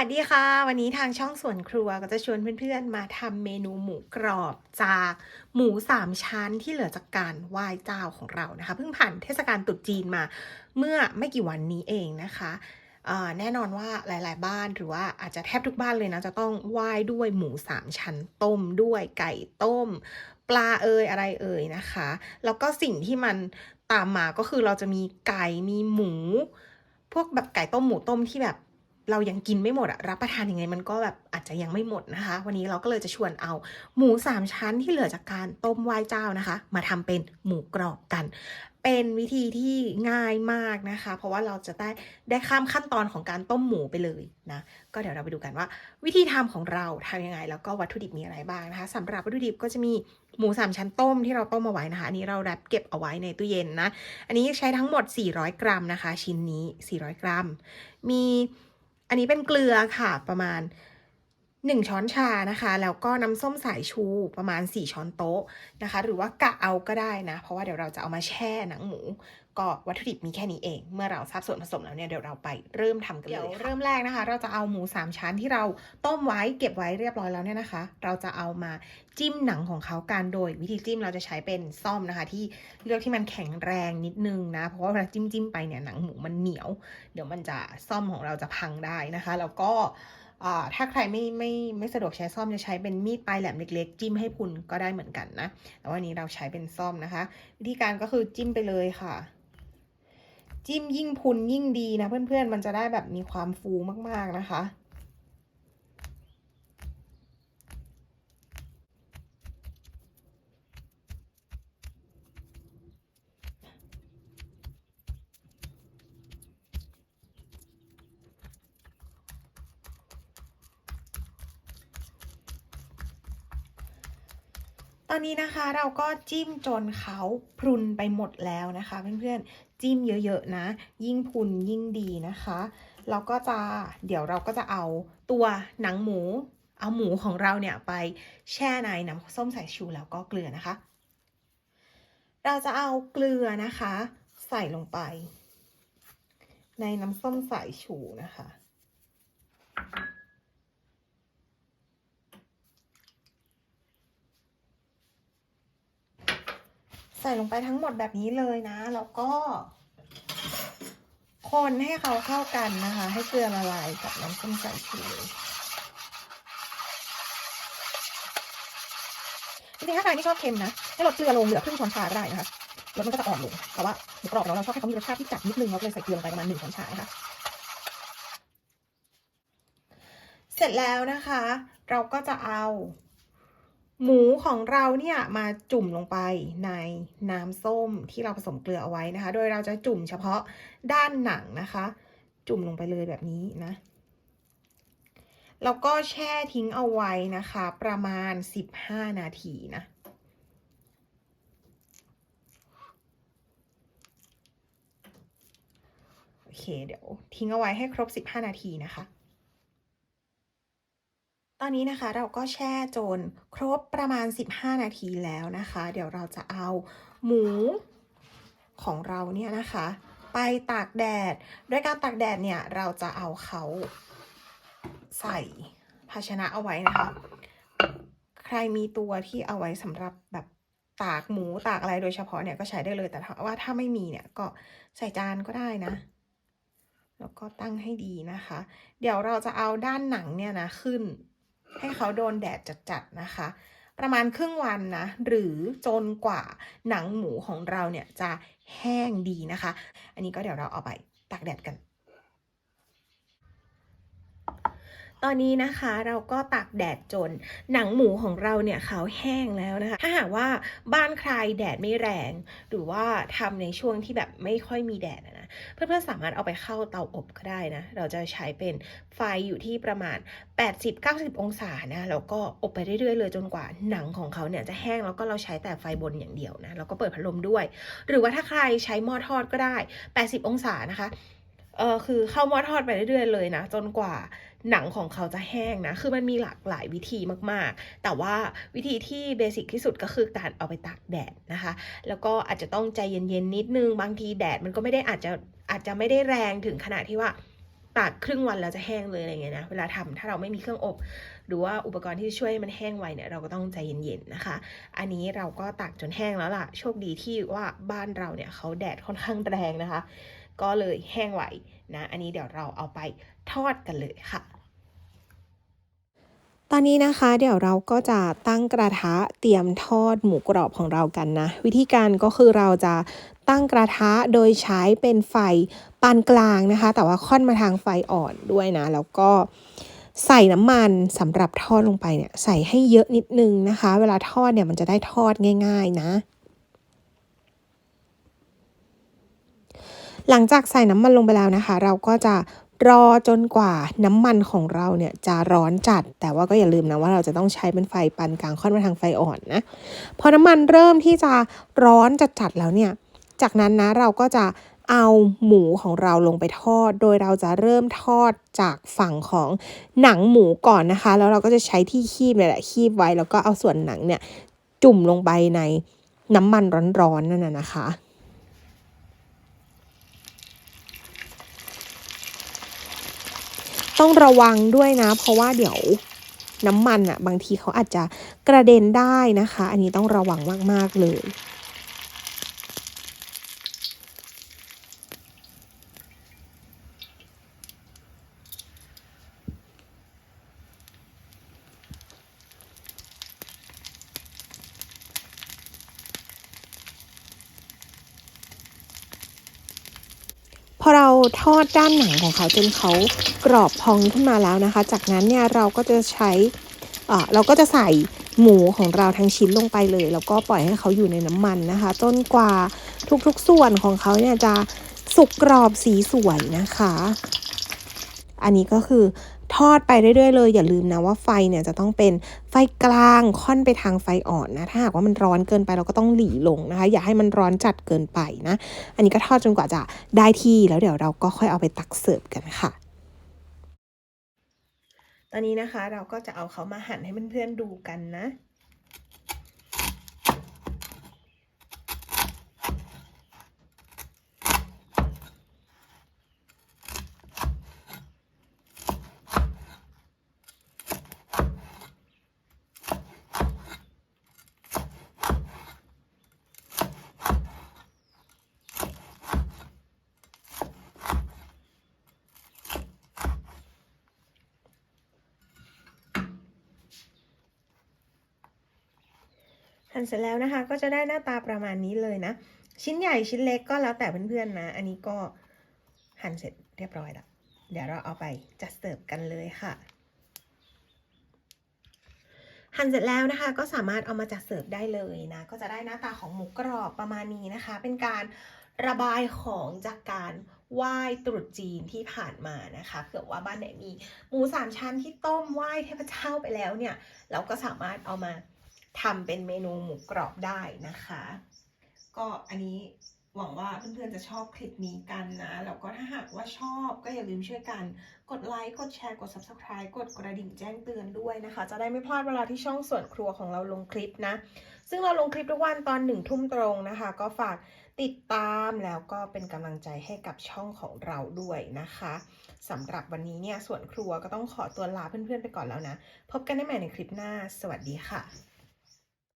สวัสดีค่ะ วันนี้ทางช่องสวนครัวก็จะชวนเพื่อนๆ มาทำเมนูหมูกรอบจากหมูสามชั้นที่เหลือจากการไหว้เจ้าของเรานะคะ เพิ่งผ่านเทศกาลตรุษจีนมาเมื่อไม่กี่วันนี้เองนะคะแน่นอนว่าหลาย ๆ บ้านหรือว่าอาจจะแทบทุกบ้านเลยนะจะต้องไหว้ด้วยหมูสามชั้นต้มด้วยไก่ต้ม ปลาเอยอะไรเอ่ยนะคะ แล้วก็สิ่งที่มันตามมาก็คือเราจะมีไก่มีหมู พวกแบบไก่ต้มหมูต้มที่แบบ เรายังกินไม่หมดอะรับประทานยังไงมันก็แบบอาจจะยังไม่หมดนะคะ วันนี้เราก็เลยจะชวนเอาหมูสามชั้นที่เหลือจากการต้มไหว้เจ้านะคะ มาทำเป็นหมูกรอบกัน เป็นวิธีที่ง่ายมากนะคะ เพราะว่าเราจะได้ได้ข้ามขั้นตอนของการต้มหมูไปเลยนะก็เดี๋ยวเราไปดูกันว่า วิธีทำของเราทำยังไง แล้วก็วัตถุดิบมีอะไรบ้างนะคะสำหรับวัตถุดิบก็จะมีหมูสามชั้นต้มที่เราต้มเอาไว้นะคะอันนี้เราแรปเก็บเอาไว้ในตู้เย็นนะอันนี้ใช้ทั้งหมด 400 กรัมนะคะ ชิ้นนี้ 400 กรัม มี อันนี้เป็นเกลือค่ะประมาณ 1 ช้อนชานะคะ แล้วก็น้ำส้มสายชูประมาณ 4 ช้อนโต๊ะนะคะ หรือว่ากะเอาก็ได้นะ เพราะว่าเดี๋ยวเราจะเอามาแช่หนังหมู ก็วัตถุดิบมีแค่นี้เอง เมื่อเราทราบส่วนผสมแล้วเนี่ยเดี๋ยวเราไปเริ่มทำกันเลยเดี๋ยวเริ่มแรกนะคะ เราจะเอาหมู 3 ชั้นที่เราต้มไว้เก็บไว้เรียบร้อยแล้วเนี่ยนะคะ เราจะเอามาจิ้มหนังของเขากันโดย วิธีจิ้มเราจะใช้เป็นซ่อมนะคะ ที่เลือกที่มันแข็งแรงนิดนึงนะ เพราะว่าเวลาจิ้มจิ้มไปเนี่ยหนังหมูมันเหนียว เดี๋ยวมันจะซ่อมของเราจะพังได้นะคะ แล้วก็ ถ้าใครไม่ไม่ไม่สะดวกใช้ซ่อมจะใช้เป็นมีดปลายแหลมเล็กๆ จิ้มให้พุนก็ได้เหมือนกันนะ แต่ว่าอันนี้เราใช้เป็นซ่อมนะคะ วิธีการก็คือจิ้มไปเลยค่ะ จิ้มยิ่งพุนยิ่งดีนะเพื่อนๆ มันจะได้แบบมีความฟูมากๆนะคะ ตอนนี้นะคะเราก็จิ้มจนเขาพรุนไปหมดแล้วนะคะ เพื่อนๆจิ้มเยอะๆนะ ยิ่งพรุนยิ่งดีนะคะเราก็จะเดี๋ยวเราก็จะเอาตัวหนังหมู เอาหมูของเราเนี่ยไปแช่ในน้ำส้มสายชูแล้วก็เกลือนะคะ เราจะเอาเกลือนะคะ ใส่ลงไป ในน้ำส้มสายชูนะคะ ส่ลงไปทั้งหมดแบบนี้เลยนะ แล้วก็ คนให้เขาเข้ากันนะคะ ให้เกลือละลายกับน้ำส้มสายชูจริงๆถ้าใครไม่ชอบเค็มนะให้ลดเกลือลงเหลือครึ่งช้อนชาก็ได้นะคะรสมันก็จะอ่อนลงแต่ว่าหมูกรอบเราเราชอบให้เขามีรสชาติที่จัดนิดนึงเราเลยใส่เกลือลงไปประมาณหนึ่งช้อนชานะคะเสร็จแล้วนะคะ เราก็จะเอา หมูของเราเนี่ยมาจุ่มลงไปในน้ำส้มที่เราผสมเกลือเอาไว้นะคะ โดยเราจะจุ่มเฉพาะด้านหนังนะคะ จุ่มลงไปเลยแบบนี้นะ แล้วก็แช่ทิ้งเอาไว้นะคะ ประมาณ 15 นาทีนะโอเคเดี๋ยวทิ้งเอาไว้ให้ครบ 15 นาทีนะคะ อนนี้นะคะเราก็แช่จนครบประมาณ 15 นาทีแล้วนะคะ เดี๋ยวเราจะเอาหมูของเราเนี่ยนะคะ ไปตากแดด ด้วยการตากแดดเนี่ยเราจะเอาเขาใส่ภาชนะเอาไว้นะคะ ใครมีตัวที่เอาไว้สำหรับแบบตากหมูตากอะไรโดยเฉพาะเนี่ยก็ใช้ได้เลยแต่ว่าถ้าไม่มีเนี่ยก็ใส่จานก็ได้นะ แล้วก็ตั้งให้ดีนะคะ เดี๋ยวเราจะเอาด้านหนังเนี่ยนะขึ้น ให้เขาโดนแดดจัดๆนะคะ ประมาณครึ่งวันนะ หรือจนกว่าหนังหมูของเราเนี่ยจะแห้งดีนะคะ อันนี้ก็เดี๋ยวเราเอาไปตากแดดกัน ตอนนี้นะคะเราก็ตากแดดจน หนังหมูของเราเนี่ยเขาแห้งแล้วนะคะ ถ้าหากว่าบ้านใครแดดไม่แรง หรือว่าทำในช่วงที่แบบไม่ค่อยมีแดดนะเพื่อนๆสามารถเอาไปเข้าเตาอบก็ได้นะ เราจะใช้เป็นไฟอยู่ที่ประมาณ 80-90 องศานะแล้วก็อบไปเรื่อยๆเลยจนกว่าหนังของเขาเนี่ยจะแห้งแล้วก็เราใช้แต่ไฟบนอย่างเดียวนะแล้วก็เปิดพัดลมด้วย หรือว่าถ้าใครใช้หม้อทอดก็ได้ 80 องศานะคะ เออคือเข้าหม้อทอดไปเรื่อยๆเลยนะ จนกว่าหนังของเขาจะแห้งนะ คือมันมีหลากหลายวิธีมากๆ แต่ว่าวิธีที่เบสิกที่สุดก็คือการเอาไปตากแดดนะคะ แล้วก็อาจจะต้องใจเย็นๆนิดนึง บางทีแดดมันก็ไม่ได้อาจจะอาจจะไม่ได้แรงถึงขนาดที่ว่าตากครึ่งวันแล้วจะแห้งเลยอะไรเงี้ยนะ เวลาทำถ้าเราไม่มีเครื่องอบ หรือว่าอุปกรณ์ที่ช่วยให้มันแห้งไวเนี่ยเราก็ต้องใจเย็นๆนะคะ อันนี้เราก็ตากจนแห้งแล้วล่ะ โชคดีที่ว่าบ้านเราเนี่ยเขาแดดค่อนข้างแรงนะคะ ก็เลยแห้งไวนะอันนี้เดี๋ยวเราเอาไปทอดกันเลยค่ะ ตอนนี้นะคะเดี๋ยวเราก็จะตั้งกระทะเตรียมทอดหมูกรอบของเรากันนะ วิธีการก็คือเราจะตั้งกระทะโดยใช้เป็นไฟปานกลางนะคะ แต่ว่าค่อนมาทางไฟอ่อนด้วยนะ แล้วก็ใส่น้ำมันสำหรับทอดลงไปเนี่ยใส่ให้เยอะนิดนึงนะคะ เวลาทอดเนี่ยมันจะได้ทอดง่าย ๆ นะ หลังจากใส่น้ำมันลงไปแล้วนะคะ เราก็จะรอจนกว่าน้ำมันของเราเนี่ยจะร้อนจัด แต่ว่าก็อย่าลืมนะว่าเราจะต้องใช้เป็นไฟปานกลางค่อนมาทางไฟอ่อนนะพอน้ำมันเริ่มที่จะร้อนจัดๆแล้วเนี่ยจากนั้นนะเราก็จะเอาหมูของเราลงไปทอด โดยเราจะเริ่มทอดจากฝั่งของหนังหมูก่อนนะคะ แล้วเราก็จะใช้ที่คีบเนี่ยแหละคีบไว้แล้วก็เอาส่วนหนังเนี่ยจุ่มลงไปในน้ำมันร้อนๆนั่นน่ะนะคะ ต้องระวังด้วยนะ เพราะว่าเดี๋ยวน้ำมันอะ่ะบางทีเขาอาจจะกระเด็นได้นะคะ อันนี้ต้องระวังมาก ๆ เลย อเราทอดด้านหนังของเขาจนเขากรอบพองขึ้นมาแล้วนะคะ จากนั้นเนี่ยเราก็จะใช้เอ่อเราก็จะใส่หมูของเราทั้งชิ้นลงไปเลย แล้วก็ปล่อยให้เขาอยู่ในน้ำมันนะคะจนกว่าทุกๆส่วนของเขาเนี่ยจะสุกกรอบสีสวยนะคะ อันนี้ก็คือ ทอดไปเรื่อยๆเลยอย่าลืมนะว่าไฟเนี่ยจะต้องเป็นไฟกลางค่อนไปทางไฟอ่อนนะ ถ้าหากว่ามันร้อนเกินไปเราก็ต้องหลีลงนะคะ อย่าให้มันร้อนจัดเกินไปนะ อันนี้ก็ทอดจนกว่าจะได้ที่แล้วเดี๋ยวเราก็ค่อยเอาไปตักเสิร์ฟกันค่ะตอนนี้นะคะเราก็จะเอาเขามาหั่นให้เพื่อนๆดูกันนะ หั่นเสร็จแล้วนะคะ ก็จะได้หน้าตาประมาณนี้เลยนะ ชิ้นใหญ่ชิ้นเล็กก็แล้วแต่เพื่อนๆนะ อันนี้ก็หั่นเสร็จเรียบร้อยแล้ว เดี๋ยวเราเอาไปจัดเสิร์ฟกันเลยค่ะ หั่นเสร็จแล้วนะคะ ก็สามารถเอามาจัดเสิร์ฟได้เลยนะ ก็จะได้หน้าตาของหมูกรอบประมาณนี้นะคะ เป็นการระบายของจากการไหว้ตรุษจีนที่ผ่านมานะคะเผื่อว่าบ้านไหนมีหมูสามชั้นที่ต้มไหว้เทพเจ้าไปแล้วเนี่ย เราก็สามารถเอามา ทำเป็นเมนูหมูกรอบได้นะคะ ก็อันนี้หวังว่าเพื่อนๆจะชอบคลิปนี้กันนะแล้วก็ถ้าหากว่าชอบก็อย่าลืมช่วยกัน กดไลค์กดแชร์กด subscribe กดกระดิ่งแจ้งเตือนด้วยนะคะ จะได้ไม่พลาดเวลาที่ช่องส่วนครัวของเราลงคลิปนะ ซึ่งเราลงคลิปทุกวันตอนหนึ่งทุ่มตรงนะคะ ก็ฝากติดตามแล้วก็เป็นกำลังใจให้กับช่องของเราด้วยนะคะสำหรับวันนี้เนี่ยส่วนครัวก็ต้องขอตัวลาเพื่อนๆไปก่อนแล้วนะ พบกันได้ใหม่ในคลิปหน้า สวัสดีค่ะ